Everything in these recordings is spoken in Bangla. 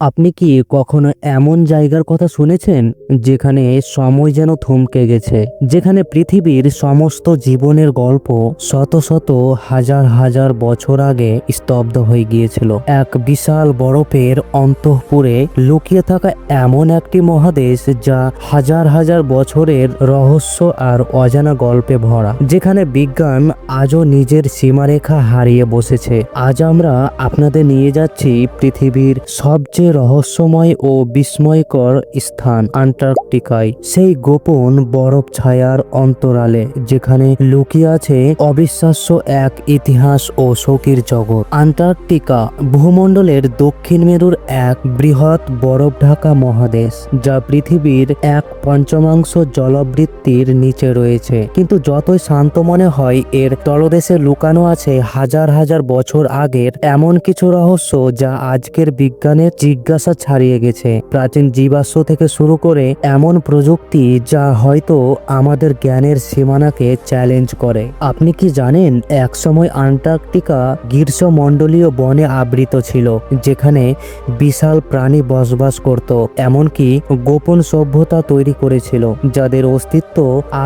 আপনি কি কখনো এমন জায়গার কথা শুনেছেন যেখানে সময় যেন থমকে গেছে? যেখানে পৃথিবীর সমস্ত জীবনের গল্প শত শত হাজার হাজার বছর আগে স্তব্ধ হয়ে গিয়েছিল। এক বিশাল বরফের অন্তঃপুরে লুকিয়ে থাকা এমন একটি মহাদেশ যা হাজার হাজার বছরের রহস্য আর অজানা গল্পে ভরা, যেখানে বিজ্ঞান আজও নিজের সীমারেখা হারিয়ে বসেছে। আজ আমরা আপনাদের নিয়ে যাচ্ছি পৃথিবীর সবচেয়ে রহস্যময় ও বিস্ময়কর স্থান আন্টার্কটিকায়। সেই গোপন বরফ ছায়ার অন্তরালে, যেখানে লুকিয়ে আছে অবিশ্বাস্য এক ইতিহাস ও শোকের জগৎ। আন্টার্কটিকা ভূমণ্ডলের দক্ষিণ মেরুর এক বৃহৎ বরফ ঢাকা মহাদেশ, যা পৃথিবীর এক পঞ্চমাংশ জলবৃত্তির নিচে রয়েছে। কিন্তু যতই শান্ত মনে হয়, এর তলদেশে লুকানো আছে হাজার হাজার বছর আগের এমন কিছু রহস্য যা আজকের বিজ্ঞানের জিজ্ঞাসা ছাড়িয়ে গেছে। প্রাচীন জীবাশ্ম থেকে শুরু করে এমন প্রযুক্তি যা হয়তো আমাদের জ্ঞানের সীমানাকে চ্যালেঞ্জ করে। আপনি কি জানেন, একসময় আন্টার্কটিকা গ্রীষ্মমণ্ডলীয় বনে আবৃত ছিল, যেখানে বিশাল প্রাণী বসবাস করত, এমনকি গোপন সভ্যতা তৈরি করেছিল, যাদের অস্তিত্ব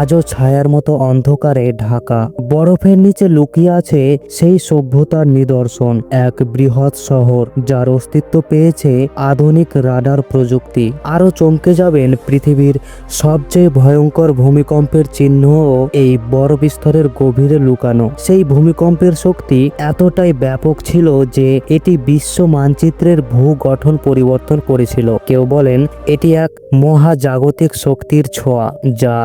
আজও ছায়ার মতো অন্ধকারে ঢাকা। বরফের নিচে লুকিয়ে আছে সেই সভ্যতার নিদর্শন, এক বৃহৎ শহর, যার অস্তিত্ব পেয়েছে আধুনিক রাডার প্রযুক্তি। আরও চমকে যাবেন পৃথিবীর সবচেয়ে ভয়ঙ্কর ভূমিকম্পের চিহ্নও এই বরফ স্তরের গভীরে লুকানো। সেই ভূমিকম্পের শক্তি এতটাই ব্যাপক ছিল যে এটি বিশ্ব মানচিত্রের ভূ গঠন পরিবর্তন করেছিল। কেউ বলেন, এটি এক মহাজাগতিক শক্তির ছোঁয়া যা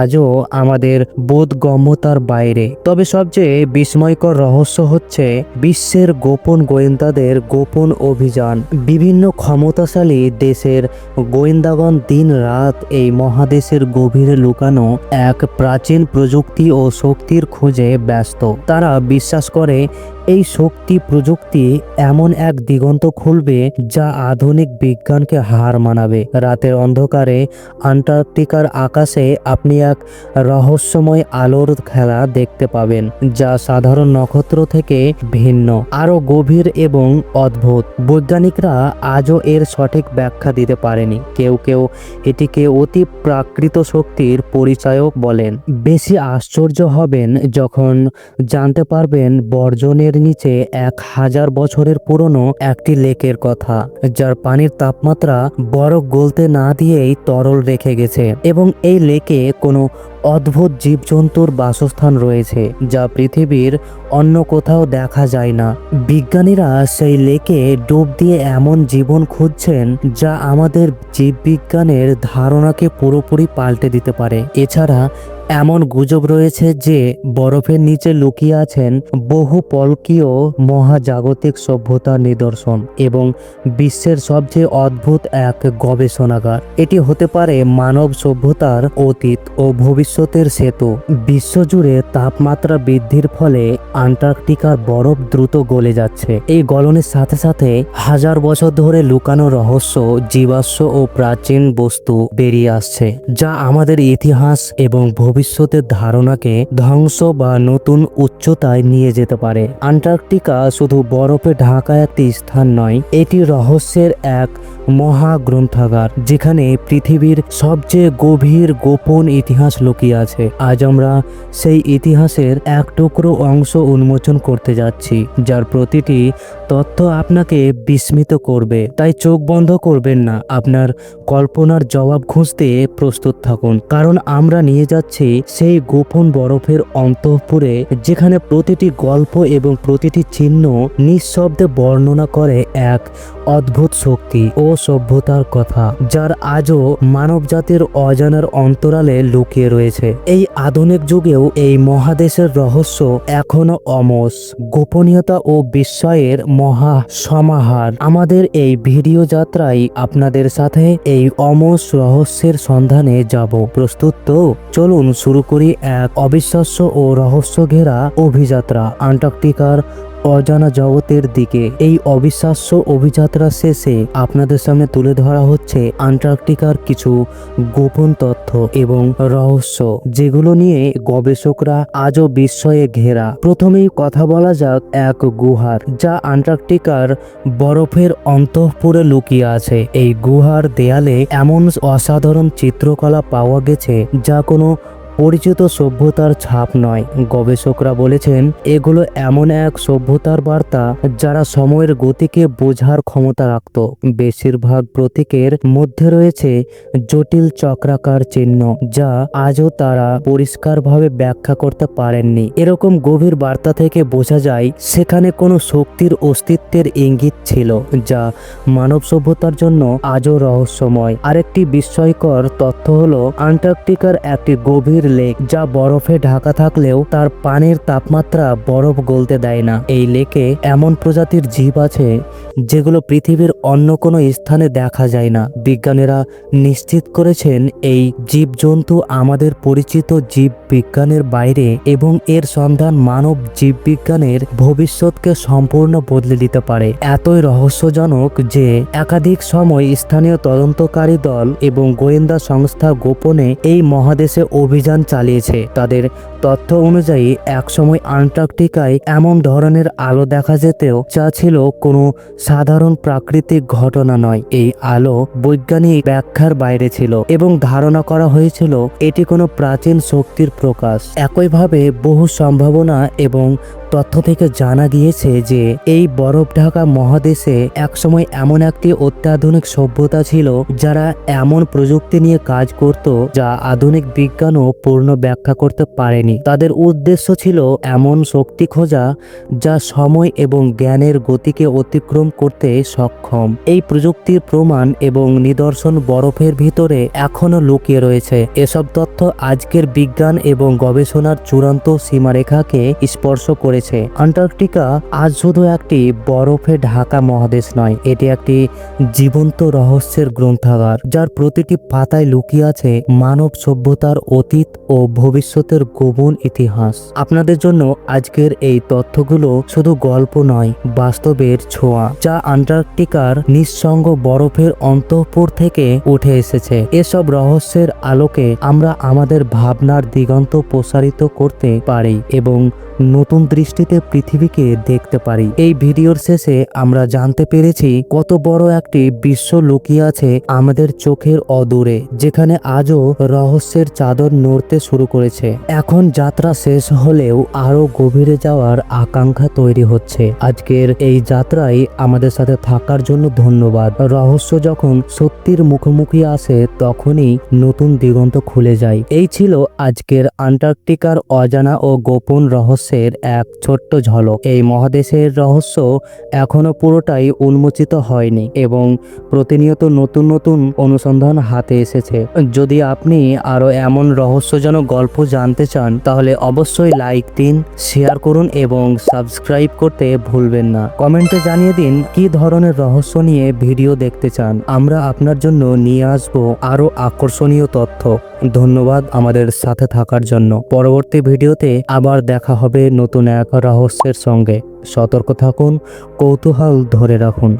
আজও আমাদের বোধগম্যতার বাইরে। তবে সবচেয়ে বিস্ময়কর রহস্য হচ্ছে বিশ্বের গোপন গোয়েন্দাদের গোপন অভিযান। বিভিন্ন ক্ষমতাশালী দেশের গোয়েন্দাগণ দিন রাত এই মহাদেশের গভীরে লুকানো এক প্রাচীন প্রযুক্তি ও শক্তির খোঁজে ব্যস্ত। তারা বিশ্বাস করে এই শক্তি প্রযুক্তি এমন এক দিগন্ত খুলবে যা আধুনিক বিজ্ঞানকে হার মানাবে। রাতের অন্ধকারে আন্টার্কটিকার আকাশে আপনি এক রহস্যময় আলোর খেলা দেখতে পাবেন, যা সাধারণ নক্ষত্র থেকে ভিন্ন, আরও গভীর এবং অদ্ভুত। বৈজ্ঞানিকরা আজও এর সঠিক ব্যাখ্যা দিতে পারেনি। কেউ কেউ এটিকে অতি প্রাকৃত শক্তির পরিচয়ক বলেন। বেশি আশ্চর্য হবেন যখন জানতে পারবেন বর্জনের নিচে এক হাজার বছরের পুরনো একটি লেকের কথা, যার পানির তাপমাত্রা বরফ গলতে না দিয়েই তরল রেখে গেছে। এবং এই লেকে কোনো অদ্ভুত জীবজন্তুর বাসস্থান রয়েছে, যা পৃথিবীর অন্য কোথাও দেখা যায় না। বিজ্ঞানীরা সেই লেকে ডুব দিয়ে এমন জীবন খুঁজছেন, যা আমাদের জীববিজ্ঞানের ধারণাকে পুরোপুরি পাল্টে দিতে পারে। এছাড়া, এমন গুজব রয়েছে যে, বরফের নিচে লুকিয়ে আছেন বহু পলকীয় মহাজাগতিক সভ্যতার নিদর্শন এবং বিশ্বের সবচেয়ে অদ্ভুত এক গবেষণাগার। এটি হতে পারে মানব সভ্যতার অতীত ও ভবিষ্যতের সেতু। বিশ্বজুড়ে তাপমাত্রা বৃদ্ধির ফলে আন্টার্কটিকার বরফ দ্রুত গলে যাচ্ছে। এই গলনের সাথে সাথে হাজার বছর ধরে লুকানো রহস্য, জীবাশ্ম ও প্রাচীন বস্তু বেরিয়ে আসছে, যা আমাদের ইতিহাস এবং ভবিষ্যতের ধারণাকে ধ্বংস বা নতুন উচ্চতায় নিয়ে যেতে পারে। আন্টার্কটিকা শুধু বরফে ঢাকা একটি স্থান নয়, এটি রহস্যের এক মহা গ্রন্থাগার যেখানে পৃথিবীর সবচেয়ে গভীর গোপন ইতিহাস লুকিয়ে আছে। আজ আমরা সেই ইতিহাসের এক টুকরো অংশ উন্মোচন করতে যাচ্ছি, যার প্রতিটি তথ্য আপনাকে বিস্মিত করবে। তাই চোখ বন্ধ করবেন না, আপনার কল্পনার জবাব খুঁজতে প্রস্তুত থাকুন। কারণ আমরা নিয়ে যাচ্ছি সেই গোপন বরফের অন্তঃপুরে, যেখানে প্রতিটি গল্প এবং প্রতিটি চিহ্ন নিঃশব্দে বর্ণনা করে এক অদ্ভুত শক্তি ও সভ্যতার কথা, যার আজও মানবজাতির অজানার অন্তরালে লুকিয়ে রয়েছে। এই আধুনিক যুগেও এই মহাদেশের রহস্য এখনও অমস। গোপনীয়তা ও বিস্ময়ের মহা সমাহার। আমাদের এই ভিডিও যাত্রায় আপনাদের সাথে এই অমস রহস্যের সন্ধানে যাব। প্রস্তুত তো? চলুন শুরু করি এক অবিশ্বাস্য ও রহস্য ঘেরা অভিযাত্রা। আন্টার্কটিকার অজানা জগতের দিকে। এই অবিশ্বাস্য অভিযাত্রা শেষে আপনাদের সামনে তুলে ধরা হচ্ছে আন্টার্কটিকার কিছু গোপন তথ্য এবং রহস্য, যেগুলো নিয়ে গবেষকরা আজও বিস্ময়ে ঘেরা। প্রথমেই কথা বলা যাক এক গুহার, যা আন্টার্কটিকার বরফের অন্তঃপুরে লুকিয়ে আছে। এই গুহার দেয়ালে এমন অসাধারণ চিত্রকলা পাওয়া গেছে, যা কোনো পরিচিত সভ্যতার ছাপ নয়। গবেষকরা বলেছেন, এগুলো এমন এক সভ্যতার বার্তা যারা সময়ের গতিকে বোঝার ক্ষমতা রাখত। বেশিরভাগ প্রতীকের মধ্যে রয়েছে জটিল চক্রাকার চিহ্ন, যা আজও তারা পরিষ্কারভাবে ব্যাখ্যা করতে পারেননি। এরকম গভীর বার্তা থেকে বোঝা যায়, সেখানে কোনো শক্তির অস্তিত্বের ইঙ্গিত ছিল, যা মানব সভ্যতার জন্য আজও রহস্যময়। আরেকটি বিস্ময়কর তথ্য হলো, আন্টার্কটিকার একটি গভীর লেক, যা বরফে ঢাকা থাকলেও তার পানির তাপমাত্রা বরফ গলতে দেয় না। এই লেকে এমন প্রজাতির জীব আছে যেগুলো পৃথিবীর অন্য কোনো স্থানে দেখা যায় না। বিজ্ঞানীরা নিশ্চিত করেছেন এই জীবজন্তু আমাদের পরিচিত জীব বিজ্ঞানের বাইরে এবং এর সন্ধান মানব জীববিজ্ঞানের ভবিষ্যৎকে সম্পূর্ণ বদলে দিতে পারে। এতই রহস্যজনক যে একাধিক সময় স্থানীয় তদন্তকারী দল এবং গোয়েন্দা সংস্থা গোপনে এই মহাদেশে অভিযান চালিয়েছে। তাদের তথ্য অনুযায়ী, একসময় আন্টার্কটিকায় এমন ধরনের আলো দেখা যেতেও যা ছিল কোনো সাধারণ প্রাকৃতিক ঘটনা নয়। এই আলো বৈজ্ঞানিক ব্যাখ্যার বাইরে ছিল এবং ধারণা করা হয়েছিল, এটি কোনো প্রাচীন শক্তির প্রকাশ। একইভাবে বহু সম্ভাবনা এবং তথ্য থেকে জানা গিয়েছে যে, এই বরফ ঢাকা মহাদেশে একসময় এমন একটি অত্যাধুনিক সভ্যতা ছিল যারা এমন প্রযুক্তি নিয়ে কাজ করত যা আধুনিক বিজ্ঞানও পূর্ণ ব্যাখ্যা করতে পারেনি। তাদের উদ্দেশ্য ছিল এমন শক্তি খোঁজা যা সময় এবং জ্ঞানের গতিকে অতিক্রম করতে সক্ষম। এই প্রযুক্তির প্রমাণ এবং নিদর্শন বরফের ভিতরে এখনও লুকিয়ে রয়েছে। এসব তথ্য আজকের বিজ্ঞান এবং গবেষণার চূড়ান্ত সীমারেখাকে স্পর্শ করেছে। আন্টার্কটিকা আজ শুধু একটি বরফে ঢাকা মহাদেশ নয়, এটি একটি জীবন্ত রহস্যের গ্রন্থাগার, যার প্রতিটি পাতায় লুকিয়ে আছে মানব সভ্যতার অতীত ও ভবিষ্যতের গোপন ইতিহাস। আপনাদের জন্য আজকের এই তথ্যগুলো শুধু গল্প নয়, বাস্তবের ছোঁয়া, যা আন্টার্কটিকার নিঃসঙ্গ বরফের অন্তঃপুর থেকে উঠে এসেছে। এসব রহস্যের আলোকে আমরা আমাদের ভাবনার দিগন্ত প্রসারিত করতে পারি এবং নতুন দৃষ্টিতে পৃথিবীকে দেখতে পারি। এই ভিডিওর শেষে আমরা জানতে পেরেছি কত বড় একটি বিশ্ব লুকিয়ে আছে আমাদের চোখের অদূরে, যেখানে আজও রহস্যের চাদর নড়তে শুরু করেছে। এখন যাত্রা শেষ হলেও আরও গভীরে যাওয়ার আকাঙ্ক্ষা তৈরি হচ্ছে। আজকের এই যাত্রায় আমাদের সাথে থাকার জন্য ধন্যবাদ। রহস্য যখন সত্যির মুখোমুখি আসে, তখনই নতুন দিগন্ত খুলে যায়। এই ছিল আজকের আন্টার্কটিকার অজানা ও গোপন রহস্যের এক ছোট্ট ঝলক। এই মহাদেশের রহস্য এখনও পুরোটাই উন্মোচিত হয়নি এবং প্রতিনিয়ত নতুন নতুন অনুসন্ধান হাতে এসেছে। যদি আপনি আরও এমন রহস্যজনক গল্প জানতে চান, তাহলে অবশ্যই লাইক দিন, শেয়ার করুন এবং সাবস্ক্রাইব করতে ভুলবেন না। কমেন্টে জানিয়ে দিন, কি ধরনের রহস্য নিয়ে ভিডিও দেখতে চান? আমরা আপনার জন্য নিয়ে আসব আরও আকর্ষণীয় তথ্য। ধন্যবাদ আমাদের সাথে থাকার জন্য। পরবর্তী ভিডিওতে আবার দেখা নতুন এক রহস্যের সঙ্গে। সতর্ক থাকুন কৌতূহল ধরে রাখুন।